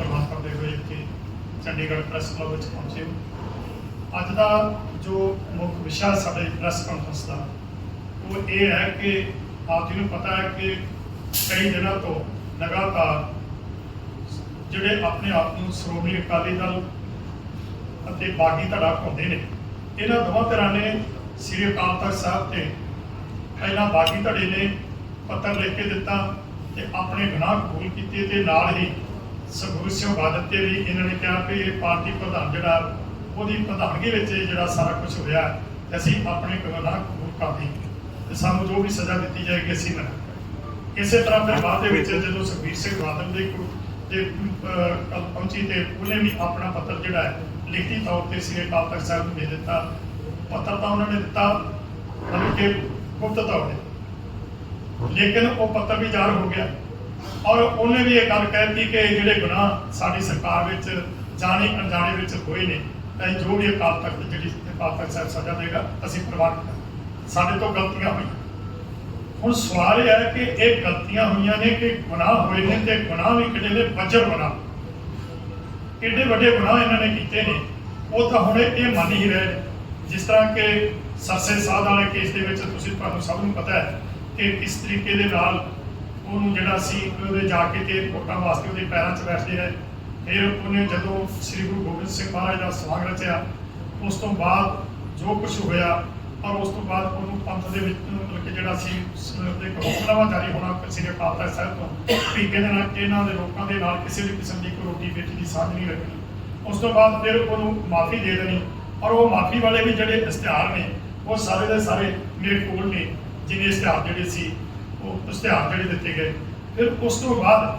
ਪ੍ਰਵਾਨ ਕਰਦੇ ਹੋਏ ਇੱਥੇ ਚੰਡੀਗੜ੍ਹ ਪ੍ਰੈਸ ਕਲੱਬ ਵਿੱਚ ਪਹੁੰਚੇ ਹੋ। ਅੱਜ ਦਾ ਜੋ ਮੁੱਖ ਵਿਸ਼ਾ ਸਾਡੇ ਪ੍ਰੈਸ ਕਾਨਫਰੰਸ ਦਾ, ਉਹ ਇਹ ਹੈ ਕਿ ਆਪ ਜੀ ਨੂੰ ਪਤਾ ਹੈ ਕਿ ਕਈ ਦਿਨਾਂ ਤੋਂ ਲਗਾਤਾਰ ਜਿਹੜੇ ਆਪਣੇ ਆਪ ਨੂੰ ਸ਼੍ਰੋਮਣੀ ਅਕਾਲੀ ਦਲ ਅਤੇ ਬਾਗੀ ਧੜਾ ਪਾਉਂਦੇ ਨੇ, ਇਹਨਾਂ ਦੋਵਾਂ ਧਿਰਾਂ ਨੇ ਸ੍ਰੀ ਅਕਾਲ ਤਖਤ ਸਾਹਿਬ ਤੇ ਪਹਿਲਾਂ ਬਾਗੀ ਧੜੇ ਨੇ ਪੱਤਰ ਲਿਖ ਕੇ ਦਿੱਤਾ ਤੇ ਆਪਣੇ ਗੁਨਾਹ ਕਬੂਲ ਕੀਤੇ ਤੇ ਨਾਲ ਹੀ ਸਬੂਤ ਸਿੰਘ ਬਾਦਤ ਤੇ ਵੀ ਇਹਨਾਂ ਨੇ ਕਿਹਾ ਕਿ ਪਾਰਟੀ ਪ੍ਰਧਾਨ ਜਿਹੜਾ ਉਹਦੀ ਪ੍ਰਧਾਨਗੀ ਵਿੱਚ ਜਿਹੜਾ ਸਾਰਾ ਕੁਝ ਹੋਇਆ ਤੇ ਅਸੀਂ ਆਪਣੇ ਗੁਨਾਹ ਕਬੂਲ ਕਰਦੇ ਤੇ ਸਾਨੂੰ ਜੋ ਵੀ ਸਜ਼ਾ ਦਿੱਤੀ ਜਾਏਗੀ ਅਸੀਂ ਮੰਨਾਂਗੇ ਇਸੇ ਤਰ੍ਹਾਂ ਫਿਰ ਬਾਅਦ ਦੇ ਵਿੱਚ ਜਦੋਂ ਸੁਖਬੀਰ ਸਿੰਘ ਬਾਦਲ ਦੇ ਕੋਲ ਤੇ ਅਹ, ਪਹੁੰਚੀ ਤੇ ਉਹਨੇ ਵੀ ਆਪਣਾ ਪੱਤਰ ਜਿਹੜਾ ਹੈ ਲਿਖਤੀ ਤੌਰ ਤੇ ਸ੍ਰੀ ਅਕਾਲ ਤਖਤ ਸਾਹਿਬ ਨੂੰ ਦੇ ਦਿੱਤਾ। ਪੱਤਰ ਤਾਂ ਉਹਨਾਂ ਨੇ ਦਿੱਤਾ ਮਤਲਬ ਕਿ ਗੁਪਤ ਤੌਰ ਤੇ। ਲੇਕਿਨ ਉਹ ਪੱਤਰ ਵੀ ਜਾਰੀ ਹੋ ਗਿਆ। ਔਰ ਉਹਨੇ ਵੀ ਇਹ ਗੱਲ ਕਹਿਤੀ ਕਿ ਜਿਹੜੇ ਗੁਨਾਹ ਸਾਡੀ ਸਰਕਾਰ ਵਿੱਚ ਜਾਣੇ ਅਣਜਾਣੇ ਵਿੱਚ ਹੋਏ ਨੇ, ਤਾਂ ਜੋ ਵੀ ਅਕਾਲ ਤਖਤ ਜਿਹੜੀ ਅਕਾਲ ਤਖਤ ਸਾਹਿਬ ਸਜ਼ਾ ਦੇਗਾ, ਅਸੀਂ ਪ੍ਰਵਾਨ ਕਰਾਂਗੇ। ਸਾਡੇ ਤੋਂ ਗਲਤੀਆਂ ਹੋਈਆਂ। ਹੁਣ ਸਵਾਲ ਇਹ ਹੈ ਕਿ ਇਹ ਗਲਤੀਆਂ ਹੋਈਆਂ ਨੇ ਕਿ ਗੁਨਾਹ ਹੋਏ ਨੇ ਤੇ ਗੁਨਾਹ ਵੀ ਕਿਹੜੇ ਨੇ ਵੱਜਰ ਗੁਨਾਹ ਕਿੰਨੇ ਵੱਡੇ ਗੁਨਾਹ ਇਹਨਾਂ ਨੇ ਕੀਤੇ ਨੇ? ਉਹ ਤਾਂ ਹੁਣ ਇਹ ਮੰਨ ਹੀ ਰਹੇ ਜਿਸ ਤਰ੍ਹਾਂ ਕਿ ਸਰਸੇ ਸਾਧ ਵਾਲੇ ਕੇਸ ਦੇ ਵਿੱਚ ਤੁਸੀਂ ਤੁਹਾਨੂੰ ਸਭ ਨੂੰ ਪਤਾ ਹੈ ਕਿ ਕਿਸ ਤਰੀਕੇ ਦੇ ਨਾਲ ਉਹਨੂੰ ਜਿਹੜਾ ਸੀ ਉਹਦੇ ਜਾ ਕੇ ਤੇ ਵੋਟਾਂ ਵਾਸਤੇ ਉਹਦੇ ਪੈਰਾਂ 'ਚ ਬੈਠਦੇ ਰਹੇ। ਫਿਰ ਉਹਨੇ ਜਦੋਂ ਸ੍ਰੀ ਗੁਰੂ ਗੋਬਿੰਦ ਸਿੰਘ ਮਹਾਰਾਜ ਦਾ ਸਵਾਗਤ ਰਚਿਆ, ਉਸ ਤੋਂ ਬਾਅਦ ਜੋ ਕੁਝ ਹੋਇਆ ਔਰ ਉਸ ਤੋਂ ਬਾਅਦ ਉਹਨੂੰ ਪੰਥ ਦੇ ਵਿੱਚ ਮਤਲਬ ਕਿ ਜਿਹੜਾ ਸੀ ਸ- ਹੁਕਮਨਾਮਾ ਜਾਰੀ ਹੋਣਾ ਸ੍ਰੀ ਅਕਾਲ ਸਾਹਿਬ ਤੋਂ। ਵੀ ਇਹਦੇ ਨਾਲ ਇਹਨਾਂ ਦੇ ਲੋਕਾਂ ਦੇ ਨਾਲ ਕਿਸੇ ਵੀ ਕਿਸਮ ਦੀ ਕੋਈ ਰੋਟੀ ਬੇਟੀ ਦੀ ਸਾਂਝ ਨਹੀਂ ਰੱਖਣੀ। ਉਸ ਤੋਂ ਬਾਅਦ ਫਿਰ ਉਹਨੂੰ ਮਾਫੀ ਦੇ ਦੇਣੀ। ਔਰ ਉਹ ਮਾਫੀ ਵਾਲੇ ਵੀ ਜਿਹੜੇ ਇਸ਼ਤਿਹਾਰ ਨੇ, ਉਹ ਸਾਰੇ ਦੇ ਸਾਰੇ ਮੇਰੇ ਕੋਲ ਨੇ ਜਿਵੇਂ ਇਸ਼ਤਿਹਾਰ ਜਿਹੜੇ ਸੀ ਉਹ ਇਸ਼ਤਿਹਾਰ ਜਿਹੜੇ ਦਿੱਤੇ ਗਏ। ਫਿਰ ਉਸ ਤੋਂ ਬਾਅਦ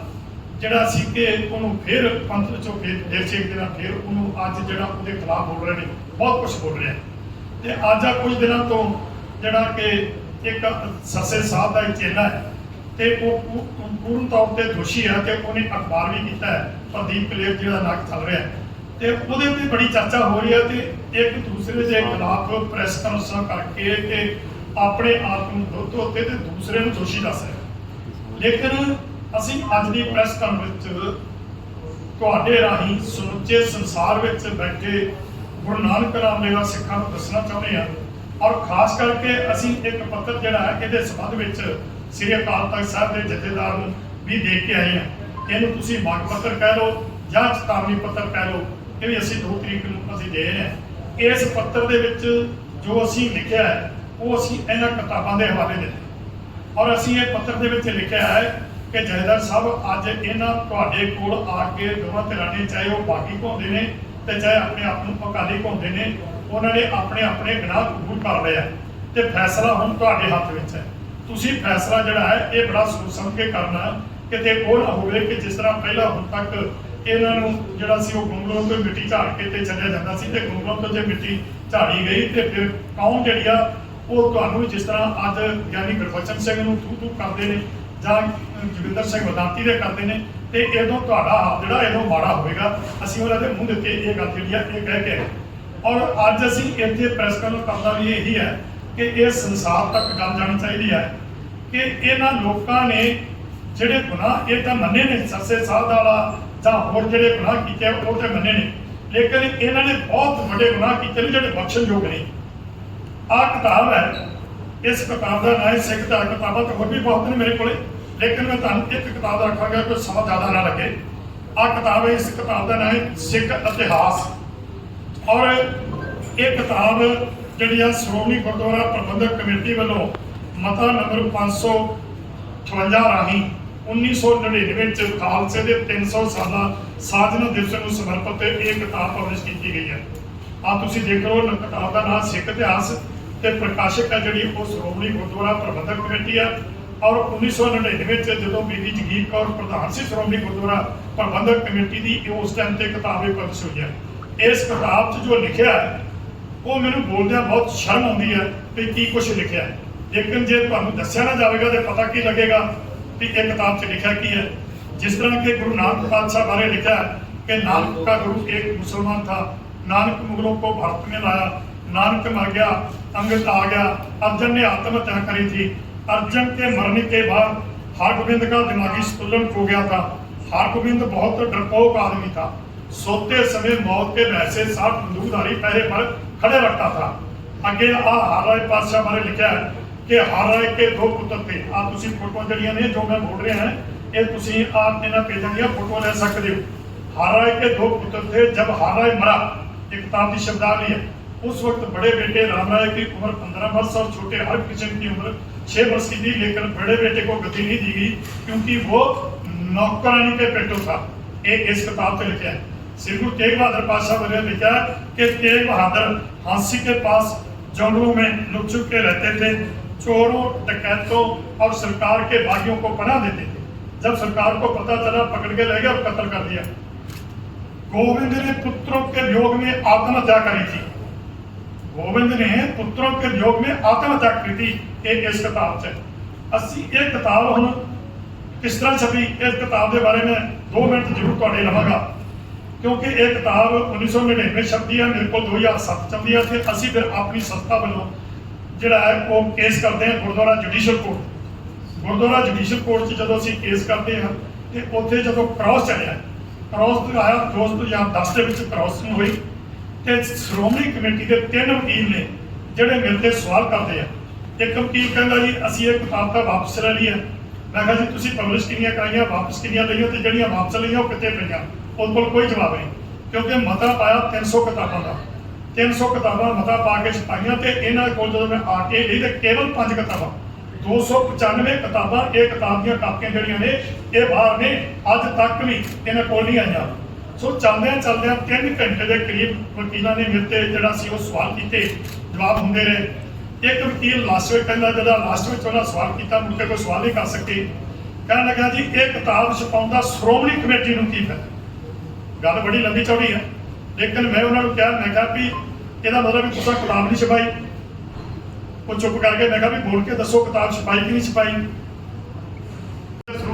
ਜਿਹੜਾ ਸੀ ਕਿ ਉਹਨੂੰ ਫਿਰ ਪੰਥ ਵਿੱਚੋਂ ਫਿਰ ਫਿਰ ਛੇਕ ਦੇਣਾ, ਫਿਰ ਉਹਨੂੰ ਅੱਜ ਜਿਹੜਾ ਉਹਦੇ ਖਿਲਾਫ ਬੋਲ ਰਹੇ ਨੇ, ਬਹੁਤ ਕੁਝ ਬੋਲ ਰਹੇ ਤੇ ਅੱਜ ਆ ਕੁਝ ਦਿਨਾਂ ਤੋਂ ਜਿਹੜਾ ਕਿ ਇੱਕ ਸੱਸੇ ਸਾਹਿਬ ਦਾ ਇੱਕ ਚੇਲਾ ਹੈ ਤੇ ਉਹ ਪੂਰਨ ਤੌਰ ਤੇ ਦੋਸ਼ੀ ਹੈ ਤੇ ਉਹਨੇ ਅਖਬਾਰ ਵੀ ਕੀਤਾ ਹੈ, ਪ੍ਰਦੀਪ ਕਲੇਰ ਜਿਹੜਾ ਨੱਕ ਚੱਲ ਰਿਹਾ ਤੇ ਉਹਦੇ ਤੇ ਬੜੀ ਚਰਚਾ ਹੋ ਰਹੀ ਹੈ ਤੇ ਇੱਕ ਦੂਸਰੇ ਦੇ ਖਿਲਾਫ ਪ੍ਰੈਸ ਕਾਨਫਰੰਸਾਂ ਕਰਕੇ ਤੇ ਆਪਣੇ ਆਪ ਨੂੰ ਦੁੱਧ ਉੱਤੇ ਤੇ ਦੂਸਰੇ ਨੂੰ ਦੋਸ਼ੀ ਦੱਸ ਰਿਹਾ। ਲੇਕਿਨ ਅਸੀਂ ਅੱਜ ਦੀ ਪ੍ਰੈਸ ਕਾਨਫਰੰਸ ਵਿੱਚ ਤੁਹਾਡੇ ਰਾਹੀਂ ਸਮੁੱਚੇ ਸੰਸਾਰ ਵਿੱਚ ਬੈਠੇ ਗੁਰੂ ਨਾਨਕ ਨਾਮ ਸਿੱਖਾਂ ਨੂੰ ਦੱਸਣਾ ਚਾਹੁੰਦੇ ਹਾਂ। ਔਰ ਖਾਸ ਕਰਕੇ ਅਸੀਂ ਇੱਕ ਪੱਤਰ ਜਿਹੜਾ ਹੈ ਇਹਦੇ ਸੰਬੰਧ ਵਿੱਚ ਸ੍ਰੀ ਅਕਾਲ ਤਖਤ ਸਾਹਿਬ ਦੇ ਜਥੇਦਾਰ ਨੂੰ ਵੀ ਦੇ ਕੇ ਆਏ ਹਾਂ। ਇਹਨੂੰ ਤੁਸੀਂ ਮੰਗ ਪੱਤਰ ਕਹਿ ਲਓ ਜਾਂ ਚੇਤਾਵਨੀ ਪੱਤਰ ਕਹਿ ਲਓ, ਇਹ ਵੀ ਅਸੀਂ ਦੋ ਤਰੀਕ ਨੂੰ ਅਸੀਂ ਦੇ ਰਹੇ ਹਾਂ। ਇਸ ਪੱਤਰ ਦੇ ਵਿੱਚ ਜੋ ਅਸੀਂ ਲਿਖਿਆ ਹੈ ਉਹ ਅਸੀਂ ਇਹਨਾਂ ਕਿਤਾਬਾਂ ਦੇ ਹਵਾਲੇ ਦਿੱਤੇ। ਔਰ ਅਸੀਂ ਇਹ ਪੱਤਰ ਦੇ ਵਿੱਚ ਲਿਖਿਆ ਹੈ ਕਿ ਜਹੇਦਾਰ ਸਾਹਿਬ, ਅੱਜ ਇਹਨਾਂ ਤੁਹਾਡੇ ਕੋਲ ਆ ਕੇ ਦੋਵਾਂ ਧਿਰਾਂ ਨੇ, ਚਾਹੇ ਉਹ ਬਾਗੀ ਘੁੰਮਦੇ ਨੇ ਤੇ ਚਾਹੇ ਆਪਣੇ ਆਪ ਨੂੰ ਅਕਾਲੀ ਘੁੰਮਦੇ ਨੇ, ਉਹਨਾਂ ਨੇ ਆਪਣੇ ਆਪਣੇ ਗੁਨਾਹ ਕਬੂਲ ਕਰ ਲਿਆ ਤੇ ਫੈਸਲਾ ਹੁਣ ਤੁਹਾਡੇ ਹੱਥ ਵਿੱਚ ਹੈ। ਤੁਸੀਂ ਫੈਸਲਾ ਜਿਹੜਾ ਹੈ, ਇਹ ਬੜਾ ਸੋਚ ਸਮਝ ਕੇ ਕਰਨਾ ਕਿਤੇ ਉਹ ਨਾ ਹੋਵੇ ਕਿ ਜਿਸ ਤਰ੍ਹਾਂ ਪਹਿਲਾਂ ਹੁਣ ਤੱਕ ਇਹਨਾਂ ਨੂੰ ਜਿਹੜਾ ਸੀ ਉਹ ਗੁੰਗਲੋਂ ਤੋਂ ਮਿੱਟੀ ਝਾੜ ਕੇ ਤੇ ਚੱਲਿਆ ਜਾਂਦਾ ਸੀ ਤੇ ਗੁੰਗਲੋਂ ਤੋਂ ਜੇ ਮਿੱਟੀ ਝਾੜੀ ਗਈ ਤੇ ਫਿਰ ਕੌਣ ਜਿਹੜੀ ਆ ਉਹ ਤੁਹਾਨੂੰ ਜਿਸ ਤਰ੍ਹਾਂ ਅੱਜ ਗਿਆਨੀ ਗੁਰਬਚਨ ਸਿੰਘ ਨੂੰ ਥੂ ਥੂ ਕਰਦੇ ਨੇ ਜਾਂ ਜੋਗਿੰਦਰ ਸਿੰਘ ਵਦਾਂਤੀ ਦੇ ਕਰਦੇ ਨੇ, ਤੇ ਇਹਦੋਂ ਤੁਹਾਡਾ ਹਾਲ ਜਿਹੜਾ ਇਹਦੋਂ ਮਾੜਾ ਹੋਵੇਗਾ। ਅਸੀਂ ਉਹਨਾਂ ਦੇ ਮੂੰਹ ਦੇ ਉੱਤੇ ਇਹ ਗੱਲ ਜਿਹੜੀ ਆ, ਇਹ ਕਹਿ ਕੇ ਔਰ ਅੱਜ ਅਸੀਂ ਇੱਥੇ ਪ੍ਰੈਸ ਕਾਨਫਰੰਸ ਕਰਦਾ ਵੀ ਇਹੀ ਹੈ ਕਿ ਇਹ ਸੰਸਾਰ ਤੱਕ ਗੱਲ ਜਾਣੀ ਚਾਹੀਦੀ ਹੈ ਕਿ ਇਹਨਾਂ ਲੋਕਾਂ ਨੇ ਜਿਹੜੇ ਗੁਨਾਹ ਇਹ ਤਾਂ ਮੰਨੇ ਨੇ, ਸਰਸੇ ਸਾਹਿਬ ਵਾਲਾ ਜਾਂ ਹੋਰ ਜਿਹੜੇ ਗੁਨਾਹ ਕੀਤੇ ਉਹ ਤੇ ਮੰਨੇ ਨੇ। ਲੇਕਿਨ ਇਹਨਾਂ ਨੇ ਬਹੁਤ ਵੱਡੇ ਗੁਨਾਹ ਕੀਤੇ ਨੇ ਜਿਹੜੇ ਬਖਸ਼ਣਯੋਗ ਨਹੀਂ ਆਹ ਕਿਤਾਬ ਹੈ। ਇਸ ਕਿਤਾਬ ਦਾ ਨਾਮ ਹੈ ਸਿੱਖ ਦਾ ਕਿਤਾਬਾਂ। ਤਾਂ ਹੋਰ ਵੀ ਬਹੁਤ ਨੇ ਮੇਰੇ ਕੋਲੇ, ਲੇਕਿਨ ਮੈਂ ਤੁਹਾਨੂੰ ਇੱਕ ਕਿਤਾਬ ਰੱਖਾਂਗਾ ਕੋਈ ਸਮਾਂ ਜ਼ਿਆਦਾ ਨਾ ਲੱਗੇ। ਆਹ ਕਿਤਾਬ ਹੈ, ਇਸ ਕਿਤਾਬ ਦਾ ਨਾਮ ਹੈ ਸਿੱਖ ਇਤਿਹਾਸ। ਔਰ ਇਹ ਕਿਤਾਬ ਜਿਹੜੀ ਆ ਸ਼੍ਰੋਮਣੀ ਗੁਰਦੁਆਰਾ ਪ੍ਰਬੰਧਕ ਕਮੇਟੀ ਵੱਲੋਂ ਮਤਾ ਨੰਬਰ 558 ਰਾਹੀਂ 1999 ਵਿੱਚ ਖਾਲਸੇ ਦੇ 300 ਸਾਲਾ ਸਾਜਨਾ ਦਿਵਸ ਨੂੰ ਸਮਰਪਿਤ ਇਹ ਕਿਤਾਬ ਪਬਲਿਸ਼ ਕੀਤੀ ਗਈ ਹੈ। ਆ ਤੁਸੀਂ ਦੇਖ ਲਓ ਕਿਤਾਬ ਦਾ ਨਾਮ ਸਿੱਖ ਇਤਿਹਾਸ ਤੇ ਪ੍ਰਕਾਸ਼ਕ ਹੈ ਜਿਹੜੀ ਉਹ ਸ਼੍ਰੋਮਣੀ ਗੁਰਦੁਆਰਾ ਪ੍ਰਬੰਧਕ ਕਮੇਟੀ ਆ ਔਰ 1999 ਚ ਜਦੋਂ ਬੀਬੀ ਜਗੀਰ ਕੌਰ ਪ੍ਰਧਾਨ ਸੀ ਸ਼੍ਰੋਮਣੀ ਗੁਰਦੁਆਰਾ ਪ੍ਰਬੰਧਕ ਕਮੇਟੀ ਦੀ ਉਸ ਟਾਈਮ ਤੇ ਕਿਤਾਬ ਇਹ ਪ੍ਰਕਾਸ਼ ਹੋਈ ਹੈ। ਇਸ ਕਿਤਾਬ 'ਚ ਜੋ ਲਿਖਿਆ ਹੈ, ਉਹ ਮੈਨੂੰ ਬੋਲਦਿਆਂ ਬਹੁਤ ਸ਼ਰਮ ਆਉਂਦੀ ਹੈ ਕਿ ਕੀ ਕੁਝ ਲਿਖਿਆ ਹੈ। ਲੇਕਿਨ ਜੇ ਤੁਹਾਨੂੰ ਦੱਸਿਆ ਨਾ ਜਾਵੇਗਾ ਤੇ ਪਤਾ ਕੀ ਲੱਗੇਗਾ ਕਿ ਇਹ ਕਿਤਾਬ 'ਚ ਲਿਖਿਆ ਕੀ ਹੈ। ਜਿਸ ਤਰ੍ਹਾਂ ਕਿ ਗੁਰੂ ਨਾਨਕ ਪਾਤਸ਼ਾਹ ਬਾਰੇ ਲਿਖਿਆ ਕਿ ਨਾਨਕ ਦਾ ਗੁਰੂ ਇੱਕ ਮੁਸਲਮਾਨ ਥਾ, ਨਾਨਕ ਮੁਗਲੋਂ ਕੋ ਭਾਰਤ ਮੇ ਲਾਇਆ, ਨਾਨਕ ਮਰ ਗਿਆ अंगद आ गया अर्जन ने आत्महत्या करी थी अर्जन के मरने के बाद हरगोविंद का दिमागी संतुलन खो गया था हरगोविंद बहुत डरपोक आदमी था सोते समय मौत के वैसे साथ बंदूकधारी पहरे पर खड़े रखता था ਅੱਗੇ ਆ ਹਾਰਾਏ ਪਾਤਸ਼ਾਹ ਬਾਰੇ ਲਿਖਿਆ ਹੈ ਕਿ ਹਾਰਾਏ ਕੇ ਦੋ ਪੁੱਤਰ ਥੇ ਆ ਤੁਸੀਂ ਫੋਟੋਆਂ ਜਿਹੜੀਆਂ ਨੇ ਜੋ ਮੈਂ ਬੋਲ ਰਿਹਾ ਹਾਂ ਇਹ ਤੁਸੀਂ ਆਪ ਇਹਨਾਂ ਪੇਜਾਂ ਦੀਆਂ ਫੋਟੋਆਂ ਲੈ ਸਕਦੇ ਹੋ ਹਾਰਾਏ ਕੇ ਦੋ ਪੁੱਤਰ थे जब हाराए मरा ये किताब की शब्दावली है उस वक्त बड़े बेटे राम राय की उम्र 15 वर्ष और छोटे हर किशन की उम्र 6 वर्ष की थी लेकिन बड़े बेटे को गति नहीं दी गई, क्योंकि वो नौकरानी के पेटो था। ये इस किताब पे लिखा है। श्री गुरु तेग बहादुर पातशाह ने लिखा कि तेग बहादुर हांसी के पास जंगलों में लुक छुप के रहते थे, चोरों, डकैतों और सरकार के बागियों को पनाह देते थे। जब सरकार को पता चला, पकड़ के ले गए और कत्ल कर दिया। गोविंद ने पुत्रों के वियोग में आत्महत्या करी थी। गोविंद ने पुत्रों के वियोग में आत्महत्या की थी ਇਹ ਇਸ ਕਿਤਾਬ 'ਚ ਅਸੀਂ ਇਹ ਕਿਤਾਬ ਹੁਣ ਕਿਸ ਤਰ੍ਹਾਂ ਛਪੀ ਇਸ ਕਿਤਾਬ ਦੇ ਬਾਰੇ ਮੈਂ 2 ਮਿੰਟ ਜ਼ਰੂਰ ਤੁਹਾਡੇ ਲਵਾਂਗਾ ਕਿਉਂਕਿ ਇਹ ਕਿਤਾਬ 1999 ਛਪਦੀ ਹੈ ਮੇਰੇ ਕੋਲ 2007 ਚੱਲਦੀ ਹੈ ਤੇ ਅਸੀਂ ਫਿਰ ਆਪਣੀ ਸੰਸਥਾ ਵੱਲੋਂ ਜਿਹੜਾ ਹੈ ਉਹ ਕੇਸ ਕਰਦੇ ਹਾਂ gurdwara judicial court gurdwara judicial court 'ਚ ਜਦੋਂ ਅਸੀਂ ਕੇਸ ਕਰਦੇ ਹਾਂ ਤੇ ਉੱਥੇ ਜਦੋਂ ਕ੍ਰਾਸ ਚੜਿਆ ਕ੍ਰਾਸ ਤੋਂ ਆਇਆ ਦੋਸਤ ਜਾਂ 10 ਦੇ ਵਿੱਚ ਕ੍ਰਾਸਿੰਗ ਹੋਈ ਤੇ ਸ਼੍ਰੋਮਣੀ ਕਮੇਟੀ ਦੇ ਤਿੰਨ ਵਕੀਲ ਨੇ ਜਿਹੜੇ ਮਿਲ ਕੇ ਸਵਾਲ ਕਰਦੇ ਆ। ਇੱਕ ਵਕੀਲ ਕਹਿੰਦਾ ਜੀ, ਅਸੀਂ ਇਹ ਕਿਤਾਬ ਤਾਂ ਵਾਪਸ ਲੈ ਲਈ ਹੈ। ਮੈਂ ਕਿਹਾ ਜੀ, ਤੁਸੀਂ ਪਬਲਿਸ਼ ਕਿੰਨੀਆਂ ਕਰਾਈਆਂ, ਵਾਪਸ ਕਿੰਨੀਆਂ ਲਈਆਂ ਤੇ ਜਿਹੜੀਆਂ ਵਾਪਸ ਲਈਆਂ ਉਹ ਕਿੱਥੇ ਪਈਆਂ? ਉਹਦੇ ਕੋਲ ਕੋਈ ਜਵਾਬ ਨਹੀਂ, ਕਿਉਂਕਿ ਮਤਾ ਪਾਇਆ 300 ਕਿਤਾਬਾਂ ਦਾ। 300 ਕਿਤਾਬਾਂ ਮਤਾ ਪਾ ਕੇ ਛਪਾਈਆਂ ਤੇ ਇਹਨਾਂ ਕੋਲ ਜਦੋਂ ਮੈਂ ਆ ਕੇ ਲਈ ਤੇ ਕੇਵਲ 5 ਕਿਤਾਬਾਂ 295 ਕਿਤਾਬਾਂ, ਇਹ ਕਿਤਾਬ ਦੀਆਂ ਕਾਪੀਆਂ ਜਿਹੜੀਆਂ ਨੇ, ਇਹ ਬਾਹਰ ਨੇ, ਅੱਜ ਤੱਕ ਵੀ ਇਹਨਾਂ ਕੋਲ ਨਹੀਂ ਆਈਆਂ। ਸੋ ਚੱਲਦਿਆਂ ਚੱਲਦਿਆਂ 3 ਘੰਟੇ ਦੇ ਕਰੀਬ ਵਕੀਲਾਂ ਨੇ ਮੇਰੇ ਤੇ ਜਿਹੜਾ ਸੀ ਉਹ ਸਵਾਲ ਕੀਤੇ, ਜਵਾਬ ਹੁੰਦੇ ਰਹੇ। ਇੱਕ ਵਕੀਲ ਲਾਸਟ ਵਿੱਚ ਕਹਿੰਦਾ ਜਿਹੜਾ ਲਾਸਟ ਵਿੱਚ ਉਹਨਾਂ ਸਵਾਲ ਕੀਤਾ, ਮੁੜ ਕੋਈ ਸਵਾਲ ਨਹੀਂ ਕਰ ਸਕੇ। ਕਹਿਣ ਲੱਗਾ ਜੀ, ਇਹ ਕਿਤਾਬ ਛਪਾਉਣ ਸ਼੍ਰੋਮਣੀ ਕਮੇਟੀ ਨੂੰ ਕੀ ਫਾਇਦਾ? ਗੱਲ ਬੜੀ ਲੰਬੀ ਚੌੜੀ ਹੈ। ਲੇਕਿਨ ਮੈਂ ਉਹਨਾਂ ਨੂੰ ਕਿਹਾ, ਮੈਂ ਕਿਹਾ ਵੀ ਇਹਦਾ ਮਤਲਬ ਵੀ ਤੁਸੀਂ ਕਿਤਾਬ ਨਹੀਂ ਛਪਾਈ। ਉਹ ਚੁੱਪ ਕਰਕੇ ਮੈਂ ਕਿਹਾ ਵੀ ਬੋਲ ਕੇ ਦੱਸੋ ਕਿਤਾਬ ਛਪਾਈ ਕਿ ਨਹੀਂ ਛਪਾਈ?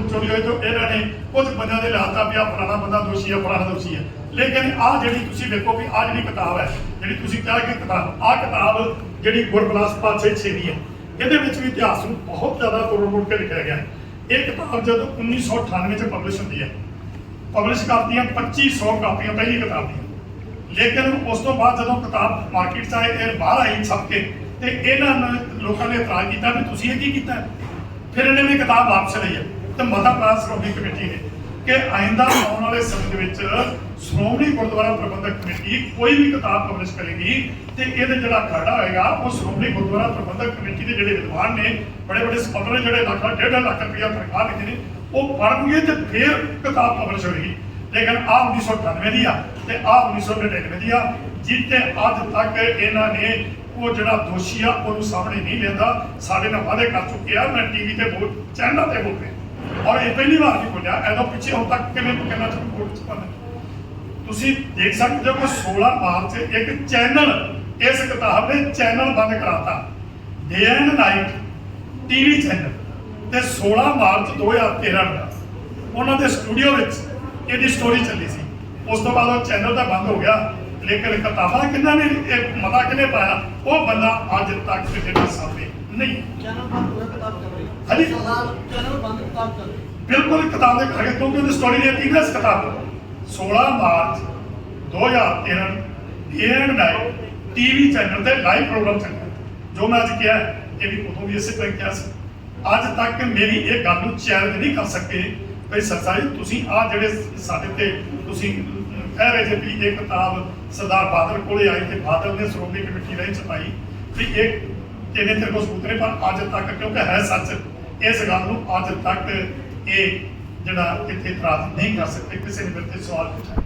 ਚੋਰੀ ਹੋਈ ਤਾਂ ਇਹਨਾਂ ਨੇ ਕੁਝ ਬੰਦਿਆਂ ਦੇ ਲਾਤਾ ਵੀ ਆ ਪੁਰਾਣਾ ਬੰਦਾ ਦੋਸ਼ੀ ਹੈ ਪੁਰਾਣਾ ਦੋਸ਼ੀ ਹੈ ਲੇਕਿਨ ਆਹ ਜਿਹੜੀ ਤੁਸੀਂ ਵੇਖੋ ਵੀ ਆਹ ਜਿਹੜੀ ਕਿਤਾਬ ਹੈ, ਜਿਹੜੀ ਤੁਸੀਂ ਕਿਹਾ ਕਿ ਕਿਤਾਬ, ਆਹ ਕਿਤਾਬ ਜਿਹੜੀ ਗੁਰਬਲਾਸ ਪਾਤਸ਼ਾਹ ਛੇ ਦੀ ਹੈ, ਇਹਦੇ ਵਿੱਚ ਵੀ ਇਤਿਹਾਸ ਨੂੰ ਬਹੁਤ ਜ਼ਿਆਦਾ ਤੋੜ ਮੋੜ ਕੇ ਲਿਖਿਆ ਗਿਆ ਇਹ ਕਿਤਾਬ ਜਦੋਂ 1998 ਚ ਪਬਲਿਸ਼ ਹੁੰਦੀ ਹੈ। ਪਬਲਿਸ਼ ਕਰਤੀਆਂ 2500 ਕਾਪੀਆਂ ਪਹਿਲੀ ਕਿਤਾਬ ਦੀਆਂ। ਲੇਕਿਨ ਉਸ ਤੋਂ ਬਾਅਦ ਜਦੋਂ ਕਿਤਾਬ ਮਾਰਕੀਟ 'ਚ ਆਈ ਇਹ ਬਾਹਰ ਆਈ ਛਪ ਕੇ ਤੇ ਇਹਨਾਂ ਨੇ, ਲੋਕਾਂ ਨੇ ਇਤਰਾਜ਼ ਕੀਤਾ ਵੀ ਤੁਸੀਂ ਇਹ ਕੀ ਕੀਤਾ ਫਿਰ ਇਹਨਾਂ ਨੇ ਕਿਤਾਬ ਵਾਪਸ ਲਈ ਹੈ। ਤੇ ਮਤਾ ਪਾਸ ਸ਼੍ਰੋਮਣੀ ਕਮੇਟੀ ਨੇ, ਕਿ ਆਇੰਦਾ ਆਉਣ ਵਾਲੇ ਸਮੇਂ ਦੇ ਵਿੱਚ ਸ਼੍ਰੋਮਣੀ ਗੁਰਦੁਆਰਾ ਪ੍ਰਬੰਧਕ ਕਮੇਟੀ ਕੋਈ ਵੀ ਕਿਤਾਬ ਪਬਲਿਸ਼ ਕਰੇਗੀ ਤੇ ਇਹਦੇ ਜਿਹੜਾ ਖਰੜਾ ਹੋਏਗਾ, ਉਹ ਸ਼੍ਰੋਮਣੀ ਗੁਰਦੁਆਰਾ ਪ੍ਰਬੰਧਕ ਕਮੇਟੀ ਦੇ ਜਿਹੜੇ ਵਿਦਵਾਨ ਨੇ, ਬੜੇ ਬੜੇ ਸਕਾਲਰ ਜਿਹੜੇ ਲੱਖ ਡੇਢ ਲੱਖ ਰੁਪਇਆ ਤਨਖਾਹ ਲੈਂਦੇ ਨੇ, ਉਹ ਪੜ੍ਹਨਗੇ ਤੇ ਫਿਰ ਕਿਤਾਬ ਪਬਲਿਸ਼ ਹੋਏਗੀ। ਲੇਕਿਨ ਆ 1998 ਦੀ ਆ ਤੇ ਆ 1999 ਦੀ ਆ ਜਿੱਤੇ ਅੱਜ ਤੱਕ ਇਹਨਾਂ ਨੇ ਉਹ ਜਿਹੜਾ ਦੋਸ਼ੀ ਆ, ਉਹਨੂੰ ਸਾਹਮਣੇ ਨਹੀਂ ਲੈਂਦਾ ਸਾਡੇ ਨਾਲ ਵਾਅਦੇ ਕਰ ਚੁੱਕੇ ਆ, ਮੈਂ ਟੀਵੀ ਤੇ ਬੋਲ ਚੈਨਲਾਂ ਤੇ ਬੋਲ ਰਿਹਾ। ਔਰ ਇਹ ਪਹਿਲੀ ਵਾਰ ਨਹੀਂ ਬੋਲਿਆ, ਇਹਦਾ ਪਿੱਛੇ ਹੁਣ ਤੱਕ ਕਿਵੇਂ ਕਹਿੰਦਾ ਤੁਹਾਨੂੰ ਕੋਰਟ ਚ ਪਾਣਾ ਤੁਸੀਂ ਦੇਖ ਸਕਦੇ ਹੋ ਕਿ 16 ਮਾਰਚ ਇੱਕ ਚੈਨਲ, ਇਸ ਕਿਤਾਬ ਨੇ ਚੈਨਲ ਬੰਦ ਕਰਾਤਾ। Day and night TV channel. ਤੇ 16 ਮਾਰਚ 2013 ਨੂੰ ਉਹਨਾਂ ਦੇ ਸਟੂਡੀਓ ਵਿੱਚ ਇਹਦੀ ਸਟੋਰੀ ਚੱਲੀ ਸੀ। ਉਸ ਤੋਂ ਬਾਅਦ ਉਹ ਚੈਨਲ ਤਾਂ ਬੰਦ ਹੋ ਗਿਆ, ਲੇਕਿਨ ਕਿਤਾਬਾਂ ਕਿੰਨਾ ਨੇ, ਇਹ ਮਤਾ ਕਿਨੇ ਪਾਇਆ? ਉਹ ਬੰਦਾ ਅੱਜ ਤੱਕ ਜਿਹੜਾ ਸਾਹਮਣੇ ਨਹੀਂ। ਚੈਨਲ ਬੰਦ ਹੋਇਆ ਕਿਤਾਬ ਚੈਨਲ ਬੰਦ ਕਿਤਾਬ ਚੱਲ ਬਿਲਕੁਲ ਕਿਤਾਬ ਦੇ ਖੜੇ ਕਿਉਂਕਿ ਉਹਦੀ ਸਟੋਰੀ ਦੇ ਤੀਨ ਇਸ ਕਿਤਾਬ? 16 March 2013 day and night TV channel ਤੇ ਲਾਈਵ ਪ੍ਰੋਗਰਾਮ ਚੱਲਦਾ ਜੋ ਮੈਂ ਅੱਜ ਕਿਹਾ, ਇਹ ਵੀ ਉਦੋਂ ਵੀ ਇਸੇ ਤਰ੍ਹਾਂ ਕਿਹਾ ਸੀ। ਅੱਜ ਤੱਕ ਮੇਰੀ ਇਹ ਗੱਲ ਨੂੰ ਚੈਲੰਜ ਨਹੀਂ ਕਰ ਸਕੇ ਭਈ ਸਰਸਾਈ ਤੁਸੀਂ ਆ ਜਿਹੜੇ ਸਾਡੇ ਤੇ ਤੁਸੀਂ ਕਹਿ ਰਹੇ ਜੇ ਵੀ ਇਹ ਕਿਤਾਬ ਸਰਦਾਰ ਬਾਦਲ ਕੋਲੇ ਆਈ ਤੇ ਬਾਦਲ ਨੇ ਸ਼੍ਰੋਮਣੀ ਕਮੇਟੀ ਰਾਹੀਂ ਛਪਾਈ, ਵੀ ਇਹ ਕਿਵੇਂ ਤੇਰੇ ਕੋਲ ਸਬੂਤ ਨੇ, ਪਰ ਅੱਜ ਤੱਕ ਕਿਉਂਕਿ ਹੈ ਸੱਚ ਇਸ ਗੱਲ ਨੂੰ ਅੱਜ ਤੱਕ ਇਹ ਜਿਹੜਾ ਇੱਥੇ ਇਤਰਾਜ਼ ਨਹੀਂ ਕਰ ਸਕਦੇ, ਕਿਸੇ ਨੇ ਮੇਰੇ ਤੇ ਸਵਾਲ ਪੁੱਛਿਆ।